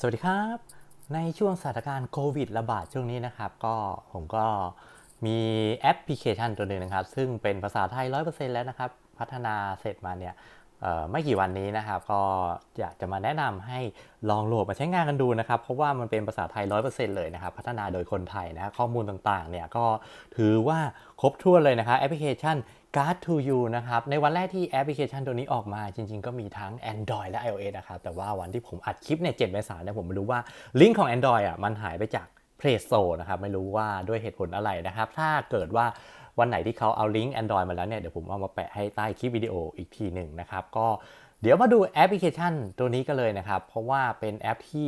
สวัสดีครับ ในช่วงสถานการณ์โควิดระบาดช่วงนี้นะครับ ก็ผมก็มีแอปพลิเคชันตัวหนึ่งนะครับ ซึ่งเป็นภาษาไทย 100%แล้วนะครับ พัฒนาเสร็จมาเนี่ย ไม่กี่วันนี้นะครับ ก็อยากจะมาแนะนำให้ลองโหลดมาใช้งานกันดูนะครับ เพราะว่ามันเป็นภาษาไทย 100%เลยนะครับ พัฒนาโดยคนไทยนะข้อมูลต่างๆ เนี่ยก็ถือว่าครบถ้วนเลยนะครับแอปพลิเคชัน Guard to You นะครับ ในวันแรกที่แอปพลิเคชันตัวนี้ออกมาจริงๆ ก็มีทั้ง Android และ iOS นะครับ แต่ว่าวันที่ผมอัดคลิปเนี่ย7เมษายนเนี่ยผมไม่รู้ว่าลิงก์ของ Android อะมันหายไปจาก Play Store นะครับ ไม่รู้ว่าด้วยเหตุผลอะไรนะครับ ถ้าเกิดว่า วันไหนที่เขาเอาลิงก์ Android มาแล้วเนี่ยเดี๋ยวผมเอามาแปะให้ใต้คลิปวิดีโออีกทีหนึ่งนะครับก็เดี๋ยวมาดูแอปพลิเคชันตัวนี้กันเลยนะครับ เพราะว่าเป็นแอปที่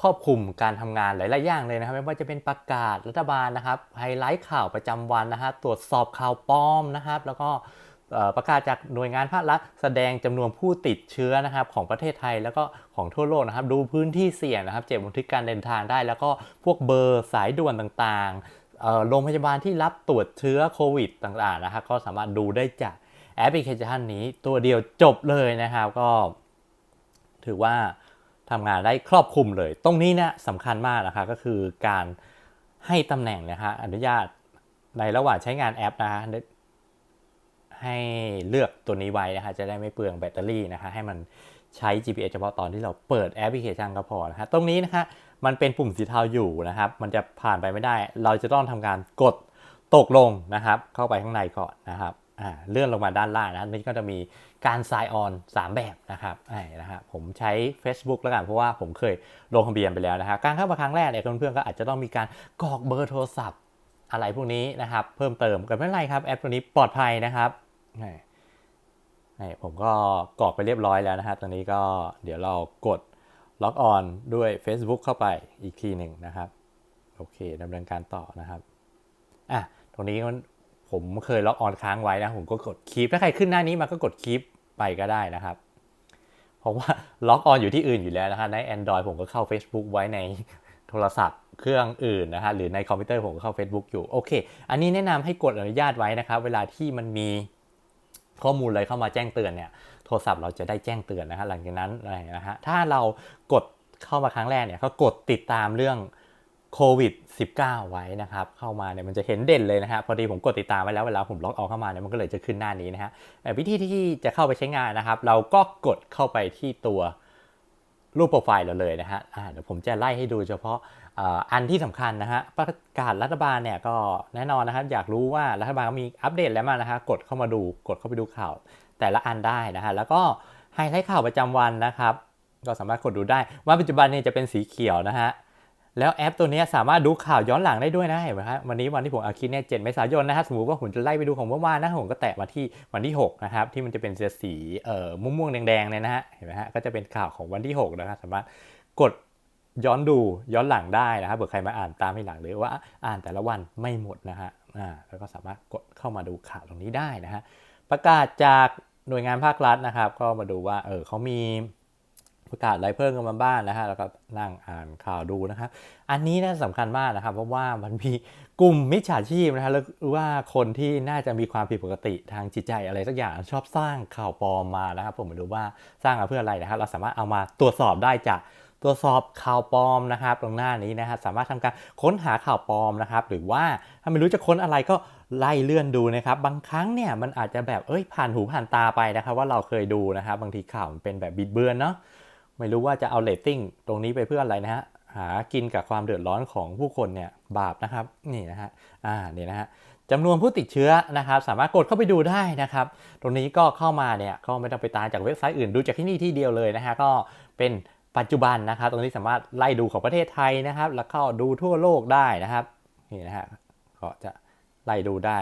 ครอบคลุมการทำงานหลาย ๆ อย่างเลยนะครับ ไม่ว่าจะเป็นประกาศรัฐบาลนะครับไฮไลท์ข่าวประจำวันนะฮะตรวจสอบข่าวปลอมนะครับ แล้วก็ประกาศจากหน่วยงานภาครัฐแสดงจำนวนผู้ติดเชื้อนะครับของประเทศไทยแล้วก็ของทั่วโลกนะครับ ดูพื้นที่เสี่ยงนะครับ เจ็บบันทึกการเดินทางได้ แล้วก็พวกเบอร์สายด่วนต่างๆ โรงพยาบาลที่รับตรวจเชื้อโควิดต่างๆนะครับก็สามารถดูได้จากแอปพลิเคชันนี้ตัวเดียวจบเลยนะครับก็ ถือว่าทำงานได้ครอบคลุมเลย ตรงนี้นี่ยสำคัญมากนะคะก็คือการให้ตำแหน่งนะฮะอนุญาตในระหว่างใช้งานแอปนะฮะให้เลือกตัวนี้ไว้นะฮะจะได้ไม่เปลืองแบตเตอรี่นะคะให้มันใช้ GPS เฉพาะตอนที่เราเปิดแอปพลิเคชันก็พอนะฮะตรงนี้นะคะ มันเป็นปุ่มสีเทาอยู่นะครับ มันจะผ่านไปไม่ได้ เราจะต้องทำการกดตกลงนะครับ เข้าไปข้างในก่อนนะครับอ่าเลื่อนลงมาด้านล่างนะนี่ก็จะมีการ sign on 3 แบบนะครับไอ้นะฮะผมใช้ Facebook แล้วกันเพราะว่าผมเคยลงทะเบียนไปแล้วนะฮะการเข้ามาครั้งแรกเนี่ยเพื่อนๆก็อาจจะต้องมีการกรอกเบอร์โทรศัพท์อะไรพวกนี้นะครับเพิ่มเติมกันไม่เป็นไรครับแอปตัวนี้ปลอดภัยนะครับนี่ผมก็กรอกไปเรียบร้อยแล้วนะฮะตรงนี้ก็เดี๋ยวเรากด ล็อกออนด้วย Facebook เข้าไปอีกทีหนึ่งนะครับ โอเคดำเนินการต่อนะครับอะตรงนี้มันผมเคยล็อกออนค้างไว้นะ ผมก็กดคีปถ้าใครขึ้นหน้านี้มาก็กดคีปไปก็ได้นะครับ เพราะว่าล็อกออนอยู่ที่อื่นอยู่แล้วนะครับใน Android ผมก็เข้า Facebook ไว้ในโทรศัพท์เครื่องอื่นนะฮะหรือในคอมพิวเตอร์ผมก็เข้า Facebook อยู่โอเค อันนี้แนะนำให้กดอนุญาตไว้นะครับ เวลาที่มันมีข้อมูลอะไรเข้ามาแจ้งเตือนเนี่ย รศัพท์เราจะได้แจ้งเตือนนะฮะหลังจากนั้นอะไรนะฮะถ้าเรากดเข้ามาครั้งแรกเนี่ยก็กดติดตามเรื่องโควิด -19 ไว้นะครับ เข้ามาเนี่ยมันจะเห็นเด่นเลยนะฮะพอดีผมกดติดตามไว้แล้วเวลาผมล็อกออกเข้ามาเนี่ยมันก็เลยจะขึ้นหน้านี้นะฮะแต่วิธีที่จะเข้าไปใช้งานนะครับ เราก็กดเข้าไปที่ตัวรูปโปรไฟล์เราเลยนะฮะเดี๋ยวผมจะไล่ให้ดูเฉพาะอันที่สำคัญนะฮะประกาศรัฐบาลเนี่ยก็แน่นอนนะครับอยากรู้ว่ารัฐบาลมีอัปเดตแล้วมานะฮะกดเข้ามาดูกดเข้าไปดูข่าว แต่ละอันได้นะฮะแล้วก็ไฮไลท์ข่าวประจำวันนะครับ ก็สามารถกดดูได้ ว่าปัจจุบันเนี่ยจะเป็นสีเขียวนะฮะแล้วแอปตัวนี้สามารถดูข่าวย้อนหลังได้ด้วยนะเห็นไหมครับวันนี้วันที่ผมอาคิดเนี่ยเจ็ดเมษายนนะฮะสมมติว่าผมจะไล่ไปดูของเมื่อวานนะผมก็แตะมาที่วันที่6นะครับที่มันจะเป็นสีเอ่อม่วงๆแดงๆเนี่ยนะฮะเห็นไหมฮะก็จะเป็นข่าวของวันที่6นะครับสามารถกดย้อนดูย้อนหลังได้นะครับเผื่อใครมาอ่านตามให้หลังหรือว่าอ่านแต่ละวันไม่หมดนะฮะอ่าแล้วก็สามารถกดเข้ามาดูข่าวตรงนี้ได้นะฮะประกาศจาก หน่วยงานภาครัฐนะครับ ก็มาดูว่าเออเขามีประกาศอะไรเพิ่มกันมาบ้างนะฮะแล้วก็นั่งอ่านข่าวดูนะครับ อันนี้น่าสำคัญมากนะครับ เพราะว่ามันมีกลุ่มมิจฉาชีพนะฮะหรือว่าคนที่น่าจะมีความผิดปกติทางจิตใจอะไรสักอย่างชอบสร้างข่าวปลอมมานะครับ ผมไม่รู้ว่าสร้างมาเพื่ออะไรนะครับ เราสามารถเอามาตรวจสอบได้จาก ตรวจสอบข่าวปลอมนะครับ ตรงหน้านี้นะฮะสามารถทำการค้นหาข่าวปลอมนะครับ หรือว่าถ้าไม่รู้จะค้นอะไรก็ไล่เลื่อนดูนะครับ บางครั้งเนี่ยมันอาจจะแบบเอ้ยผ่านหูผ่านตาไปนะครับ ว่าเราเคยดูนะครับ บางทีข่าวมันเป็นแบบบิดเบือนเนาะไม่รู้ว่าจะเอาเรตติ้งตรงนี้ไปเพื่ออะไรนะฮะหากินกับความเดือดร้อนของผู้คนเนี่ยบาปนะครับนี่นะฮะอ่านี่นะฮะจำนวนผู้ติดเชื้อนะครับ สามารถกดเข้าไปดูได้นะครับ ตรงนี้ก็เข้ามาเนี่ยก็ไม่ต้องไปตามจากเว็บไซต์อื่นดูจากที่นี่ที่เดียวเลยนะฮะก็เป็น ปัจจุบันนะครับ ตรงนี้สามารถไล่ดูของประเทศไทยนะครับ แล้วเข้าดูทั่วโลกได้นะครับนี่นะฮะก็จะไล่ดูได้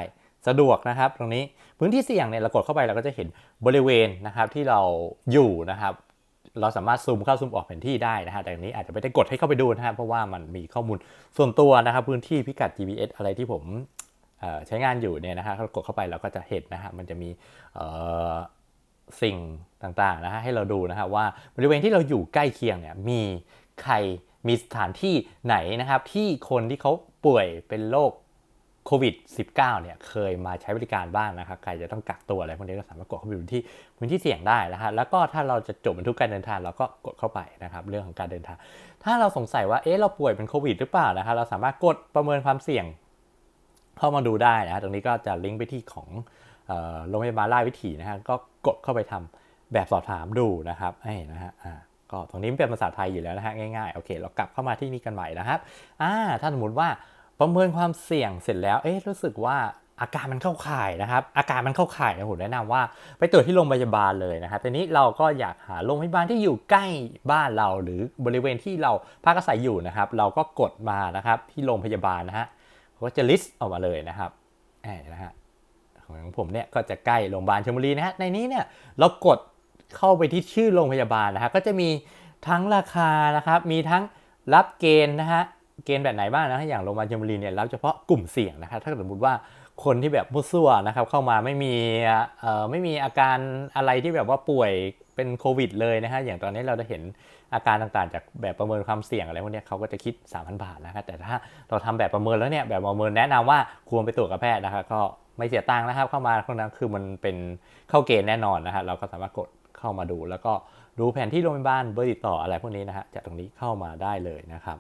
สะดวกนะครับ ตรงนี้พื้นที่เสี่ยงเนี่ยเรากดเข้าไปเราก็จะเห็นบริเวณนะครับที่เราอยู่นะครับ เราสามารถซูมเข้าซูมออกแผนที่ได้นะฮะแต่อันนี้อาจจะไม่ได้กดให้เข้าไปดูนะฮะเพราะว่ามันมีข้อมูลส่วนตัวนะครับ พื้นที่พิกัด GPS อะไรที่ผมใช้งานอยู่เนี่ยนะฮะเรากดเข้าไปเราก็จะเห็นนะฮะมันจะมีเสิ่งต่างๆนะฮะให้เราดูนะฮะว่าบริเวณที่เราอยู่ใกล้เคียงเนี่ยมีใครมีสถานที่ไหนนะครับที่คนที่เขาป่วยเป็นโรคโควิด -19 เนี่ยเคยมาใช้บริการบ้างนะครับใครจะต้องกักตัวอะไรพวกนี้ก็สามารถกดเข้าไปดูที่พื้นที่เสี่ยงได้นะฮะแล้วก็ถ้าเราจะจบบันทึกการเดินทางเราก็กดเข้าไปนะครับเรื่องของการเดินทาง ถ้าเราสงสัยว่าเอ๊ะเราป่วยเป็นโควิดหรือเปล่านะครับเราสามารถกดประเมินความเสี่ยงเข้ามาดูได้นะฮะตรงนี้ก็จะลิงก์ไปที่ของโรงพยาบาลราชวิถีนะฮะก็ กดเข้าไปทำแบบสอบถามดูนะครับไอ้นะฮะอ่าก็ตรงนี้เป็นภาษาไทยอยู่แล้วนะฮะง่ายๆโอเค เรากลับเข้ามาที่นี่กันใหม่นะครับอ่าถ้าสมมติว่าประเมินความเสี่ยงเสร็จแล้วเอ๊ะรู้สึกว่าอาการมันเข้าข่ายนะครับ อาการมันเข้าข่ายนะผมแนะนำว่าไปตรวจที่โรงพยาบาลเลยนะครับทีนี้เราก็อยากหาโรงพยาบาลที่อยู่ใกล้บ้านเรา หรือบริเวณที่เราพักอาศัยอยู่นะครับ เราก็กดมานะครับที่โรงพยาบาลนะฮะก็จะ list ออกมาเลยนะครับแอบนะฮะ ของผมเนี่ยก็จะใกล้โรงพยาบาลชลบุรีนะฮะในนี้เนี่ยเรากดเข้าไปที่ชื่อโรงพยาบาลนะฮะก็จะมีทั้งราคานะครับ มีทั้งรับเกณฑ์นะฮะเกณฑ์แบบไหนบ้างนะอย่างโรงพยาบาลชลบุรีเนี่ยรับเฉพาะกลุ่มเสี่ยงนะครับถ้าสมมติว่าคนที่แบบมุสั่วนะครับเข้ามาไม่มีเอ่อไม่มีอาการอะไรที่แบบว่าป่วยเป็นโควิดเลยนะฮะอย่างตอนนี้เราจะเห็นอาการต่างๆ จากแบบประเมินความเสี่ยงอะไรพวกนี้เขาก็จะคิด 3,000 บาทนะครับแต่ถ้าเราทำแบบประเมินแล้วเนี่ยแบบประเมินแนะนำว่าควรไปตรวจกับแพทย์นะครับก็ ไม่เสียตังค์นะครับ เข้ามาตรงนั้นคือมันเป็นเข้าเกณฑ์แน่นอนนะฮะเราก็สามารถกดเข้ามาดู แล้วก็ดูแผนที่โรงพยาบาลเบอร์ติดต่ออะไรพวกนี้นะฮะจากตรงนี้เข้ามาได้เลยนะครับ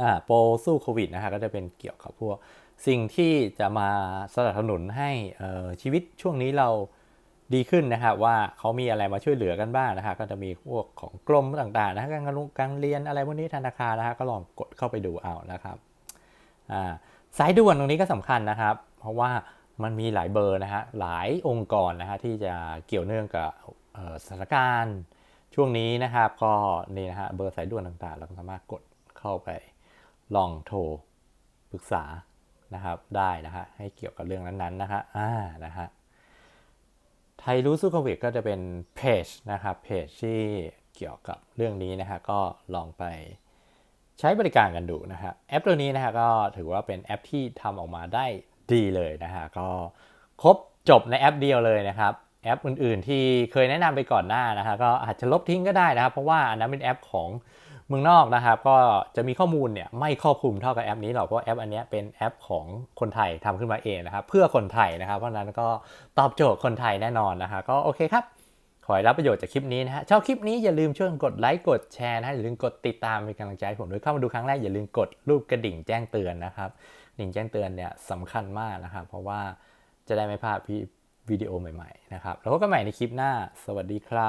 อ่าโปรสู้โควิดนะฮะก็จะเป็นเกี่ยวกับพวกสิ่งที่จะมาสนับสนุนให้เอ่อชีวิตช่วงนี้เราดีขึ้นนะครับว่าเขามีอะไรมาช่วยเหลือกันบ้างนะฮะก็จะมีพวกของกรมต่างๆนะฮะการการเรียนอะไรพวกนี้ธนาคารนะฮะก็ลองกดเข้าไปดูเอานะครับอ่าสายด่วนตรงนี้ก็สำคัญนะครับ เพราะว่า มันมีหลายเบอร์นะฮะหลายองค์กรนะฮะที่จะเกี่ยวเนื่องกับสถานการณ์ช่วงนี้นะครับก็นี่นะฮะเบอร์สายด่วนต่างๆ เราก็สามารถกดเข้าไปลองโทรปรึกษานะครับได้นะฮะให้เกี่ยวกับเรื่องนั้นๆนะฮะอ่านะฮะไทยรู้สู้โควิดก็จะเป็นเพจนะครับเพจที่เกี่ยวกับเรื่องนี้นะฮะก็ลองไปใช้บริการกันดูนะฮะแอปตัวนี้นะฮะก็ถือว่าเป็นแอปที่ทำออกมาได้ ดีเลยนะฮะก็ครบจบในแอปเดียวเลยนะครับ แอปอื่นๆ ที่เคยแนะนำไปก่อนหน้านะฮะก็อาจจะลบทิ้งก็ได้นะครับ เพราะว่าอันนั้นเป็นแอปของเมืองนอกนะครับ ก็จะมีข้อมูลเนี่ยไม่ครอบคลุมเท่ากับแอปนี้หรอกเพราะแอปอันนี้เป็นแอปของคนไทยทำขึ้นมาเองนะครับ เพื่อคนไทยนะครับ เพราะนั้นก็ตอบโจทย์คนไทยแน่นอนนะฮะก็โอเคครับขอให้รับประโยชน์จากคลิปนี้นะฮะชอบคลิปนี้อย่าลืมช่วยกดไลค์กดแชร์นะฮะอย่าลืมกดติดตามเป็นกำลังใจผมด้วยเข้ามาดูครั้งแรกอย่าลืมกดรูปกระดิ่งแจ้งเตือนนะครับ ดิ่งแจ้งเตือนเนี่ยสำคัญมากนะครับ เพราะว่าจะได้ไม่พลาดวิดีโอใหม่ๆนะครับ แล้วพบกันใหม่ในคลิปหน้า สวัสดีครับ